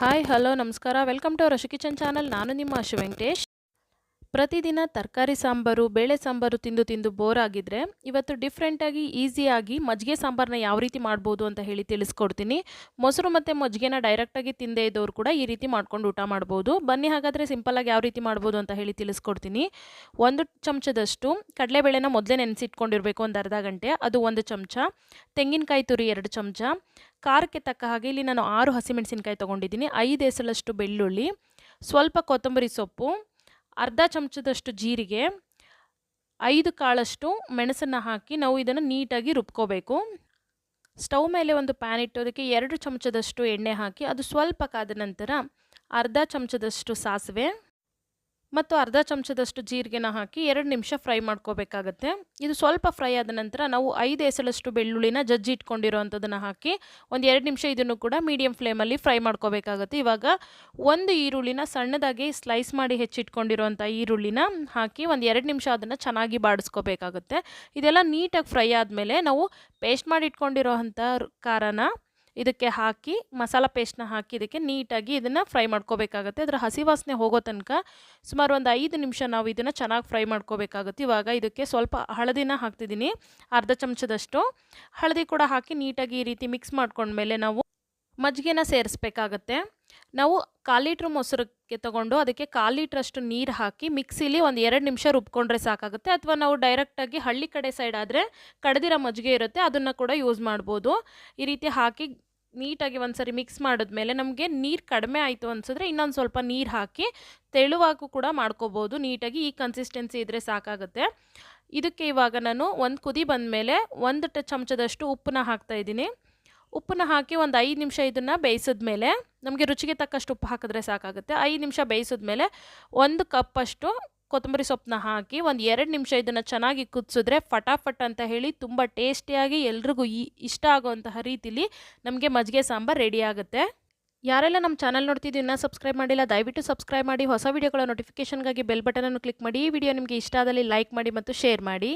Hi hello ನಮಸ್ಕಾರ welcome to Rashu kitchen channel ನಾನು ನಿಮ್ಮ ಅಶು ವೆಂಕಟೇಶ್ ಪ್ರತಿದಿನ ತರಕಾರಿ ಸಾಂಬಾರು, ಬೇಳೆ ಸಾಂಬಾರು ತಿಂದು ತಿಂದು ಬೋರ್ ಆಗಿದ್ರೆ ಇವತ್ತು ಡಿಫ್ರೆಂಟಾಗಿ ಈಸಿಯಾಗಿ ಮಜ್ಜಿಗೆ ಸಾಂಬಾರನ್ನ ಯಾವ ರೀತಿ ಮಾಡ್ಬೋದು ಅಂತ ಹೇಳಿ ತಿಳಿಸ್ಕೊಡ್ತೀನಿ. ಮೊಸರು ಮತ್ತು ಮಜ್ಜಿಗೆನ ಡೈರೆಕ್ಟಾಗಿ ತಿಂದೇ ಇದ್ದವರು ಕೂಡ ಈ ರೀತಿ ಮಾಡ್ಕೊಂಡು ಊಟ ಮಾಡ್ಬೋದು. ಬನ್ನಿ ಹಾಗಾದರೆ ಸಿಂಪಲಾಗಿ ಯಾವ ರೀತಿ ಮಾಡ್ಬೋದು ಅಂತ ಹೇಳಿ ತಿಳಿಸ್ಕೊಡ್ತೀನಿ. ಒಂದು ಚಮಚದಷ್ಟು ಕಡಲೆಬೇಳೆನ ಮೊದಲೇ ನೆನೆಸಿಟ್ಕೊಂಡಿರಬೇಕು ಒಂದು ಅರ್ಧ ಗಂಟೆ. ಅದು ಒಂದು ಚಮಚ. ತೆಂಗಿನಕಾಯಿ ತುರಿ ಎರಡು ಚಮಚ. ಖಾರಕ್ಕೆ ತಕ್ಕ ಹಾಗೆ ಇಲ್ಲಿ ನಾನು ಆರು ಹಸಿಮೆಣಸಿನ್ಕಾಯಿ ತೊಗೊಂಡಿದ್ದೀನಿ. ಐದು ಎಸಳಷ್ಟು ಬೆಳ್ಳುಳ್ಳಿ. ಸ್ವಲ್ಪ ಕೊತ್ತಂಬರಿ ಸೊಪ್ಪು. ಅರ್ಧ ಚಮಚದಷ್ಟು ಜೀರಿಗೆ, ಐದು ಕಾಳಷ್ಟು ಮೆಣಸನ್ನು ಹಾಕಿ ನಾವು ಇದನ್ನು ನೀಟಾಗಿ ರುಬ್ಕೋಬೇಕು. ಸ್ಟವ್ ಮೇಲೆ ಒಂದು ಪ್ಯಾನ್ ಇಟ್ಟು ಅದಕ್ಕೆ ಎರಡು ಚಮಚದಷ್ಟು ಎಣ್ಣೆ ಹಾಕಿ ಅದು ಸ್ವಲ್ಪ ಕಾದ ನಂತರ ಅರ್ಧ ಚಮಚದಷ್ಟು ಸಾಸಿವೆ ಮತ್ತು ಅರ್ಧ ಚಮಚದಷ್ಟು ಜೀರಿಗೆನ ಹಾಕಿ ಎರಡು ನಿಮಿಷ ಫ್ರೈ ಮಾಡ್ಕೋಬೇಕಾಗತ್ತೆ. ಇದು ಸ್ವಲ್ಪ ಫ್ರೈ ಆದ ನಂತರ ನಾವು ಐದು ಎಸಳಷ್ಟು ಬೆಳ್ಳುಳ್ಳಿನ ಜಜ್ಜಿ ಇಟ್ಕೊಂಡಿರೋವಂಥದ್ದನ್ನು ಹಾಕಿ ಒಂದು ಎರಡು ನಿಮಿಷ ಇದನ್ನು ಕೂಡ ಮೀಡಿಯಂ ಫ್ಲೇಮಲ್ಲಿ ಫ್ರೈ ಮಾಡ್ಕೋಬೇಕಾಗುತ್ತೆ. ಇವಾಗ ಒಂದು ಈರುಳ್ಳಿನ ಸಣ್ಣದಾಗಿ ಸ್ಲೈಸ್ ಮಾಡಿ ಹೆಚ್ಚಿಟ್ಕೊಂಡಿರುವಂಥ ಈರುಳ್ಳಿನ ಹಾಕಿ ಒಂದು ಎರಡು ನಿಮಿಷ ಅದನ್ನು ಚೆನ್ನಾಗಿ ಬಾಡಿಸ್ಕೋಬೇಕಾಗುತ್ತೆ. ಇದೆಲ್ಲ ನೀಟಾಗಿ ಫ್ರೈ ಆದಮೇಲೆ ನಾವು ಪೇಸ್ಟ್ ಮಾಡಿ ಅಂಥ ಖಾರನ ಇದಕ್ಕೆ ಹಾಕಿ, ಮಸಾಲ ಪೇಸ್ಟ್ನ ಹಾಕಿ ಇದಕ್ಕೆ ನೀಟಾಗಿ ಇದನ್ನು ಫ್ರೈ ಮಾಡ್ಕೋಬೇಕಾಗುತ್ತೆ. ಅದರ ಹಸಿ ವಾಸನೆ ಹೋಗೋ ತನಕ ಸುಮಾರು ಒಂದು ಐದು ನಿಮಿಷ ನಾವು ಇದನ್ನು ಚೆನ್ನಾಗಿ ಫ್ರೈ ಮಾಡ್ಕೋಬೇಕಾಗುತ್ತೆ. ಇವಾಗ ಇದಕ್ಕೆ ಸ್ವಲ್ಪ ಹಳದಿನ ಹಾಕ್ತಿದ್ದೀನಿ, ಅರ್ಧ ಚಮಚದಷ್ಟು. ಹಳದಿ ಕೂಡ ಹಾಕಿ ನೀಟಾಗಿ ಈ ರೀತಿ ಮಿಕ್ಸ್ ಮಾಡ್ಕೊಂಡ್ಮೇಲೆ ನಾವು ಮಜ್ಜಿಗೆನ ಸೇರಿಸ್ಬೇಕಾಗತ್ತೆ. ನಾವು ಕಾಲು ಲೀಟ್ರ್ ಮೊಸರಕ್ಕೆ ತೊಗೊಂಡು ಅದಕ್ಕೆ ಕಾಲು ಲೀಟ್ರಷ್ಟು ನೀರು ಹಾಕಿ ಮಿಕ್ಸಿಲಿ ಒಂದು ಎರಡು ನಿಮಿಷ ರುಬ್ಕೊಂಡ್ರೆ ಸಾಕಾಗುತ್ತೆ. ಅಥವಾ ನಾವು ಡೈರೆಕ್ಟಾಗಿ ಹಳ್ಳಿ ಕಡೆ ಸೈಡ್ ಆದರೆ ಕಡ್ದಿರೋ ಮಜ್ಜಿಗೆ ಇರುತ್ತೆ, ಅದನ್ನು ಕೂಡ ಯೂಸ್ ಮಾಡ್ಬೋದು. ಈ ರೀತಿ ಹಾಕಿ ನೀಟಾಗಿ ಒಂದು ಸರಿ ಮಿಕ್ಸ್ ಮಾಡಿದ್ಮೇಲೆ ನಮಗೆ ನೀರು ಕಡಿಮೆ ಆಯಿತು ಅನ್ಸಿದ್ರೆ ಇನ್ನೊಂದು ಸ್ವಲ್ಪ ನೀರು ಹಾಕಿ ತೆಳುವಾಗೂ ಕೂಡ ಮಾಡ್ಕೋಬೋದು. ನೀಟಾಗಿ ಈ ಕನ್ಸಿಸ್ಟೆನ್ಸಿ ಇದ್ದರೆ ಸಾಕಾಗುತ್ತೆ. ಇದಕ್ಕೆ ಇವಾಗ ನಾನು ಒಂದು ಕುದಿ ಬಂದಮೇಲೆ ಒಂದು ಚಮಚದಷ್ಟು ಉಪ್ಪನ್ನ ಹಾಕ್ತಾಯಿದ್ದೀನಿ ಉಪ್ಪನ್ನ ಹಾಕಿ ಒಂದು ಐದು ನಿಮಿಷ ಇದನ್ನು ಬೇಯಿಸಿದ್ಮೇಲೆ ನಮಗೆ ರುಚಿಗೆ ತಕ್ಕಷ್ಟು ಉಪ್ಪು ಹಾಕಿದ್ರೆ ಸಾಕಾಗುತ್ತೆ. ಐದು ನಿಮಿಷ ಬೇಯಿಸಿದ್ಮೇಲೆ ಒಂದು ಕಪ್ಪಷ್ಟು ಕೊತ್ತಂಬರಿ ಸೊಪ್ಪನ್ನ ಹಾಕಿ ಒಂದು ಎರಡು ನಿಮಿಷ ಇದನ್ನು ಚೆನ್ನಾಗಿ ಕುದಿಸಿದ್ರೆ ಫಟಾಫಟ್ ಅಂತ ಹೇಳಿ ತುಂಬ ಟೇಸ್ಟಿಯಾಗಿ ಎಲ್ರಿಗೂ ಈ ಇಷ್ಟ ಆಗುವಂತಹ ರೀತಿಲಿ ನಮಗೆ ಮಜ್ಜಿಗೆ ಸಾಂಬಾರು ರೆಡಿ ಆಗುತ್ತೆ. ಯಾರೆಲ್ಲ ನಮ್ಮ ಚಾನಲ್ ನೋಡ್ತಿದ್ದೀವಿ ಇನ್ನೂ ಸಬ್ಸ್ಕ್ರೈಬ್ ಮಾಡಿಲ್ಲ, ದಯವಿಟ್ಟು ಸಬ್ಸ್ಕ್ರೈಬ್ ಮಾಡಿ. ಹೊಸ ವೀಡಿಯೋಗಳ ನೋಟಿಫಿಕೇಷನ್ಗಾಗಿ ಬೆಲ್ ಬಟನನ್ನು ಕ್ಲಿಕ್ ಮಾಡಿ. ಈ ವಿಡಿಯೋ ನಿಮಗೆ ಇಷ್ಟ ಆದಲ್ಲಿ ಲೈಕ್ ಮಾಡಿ ಮತ್ತು ಶೇರ್ ಮಾಡಿ.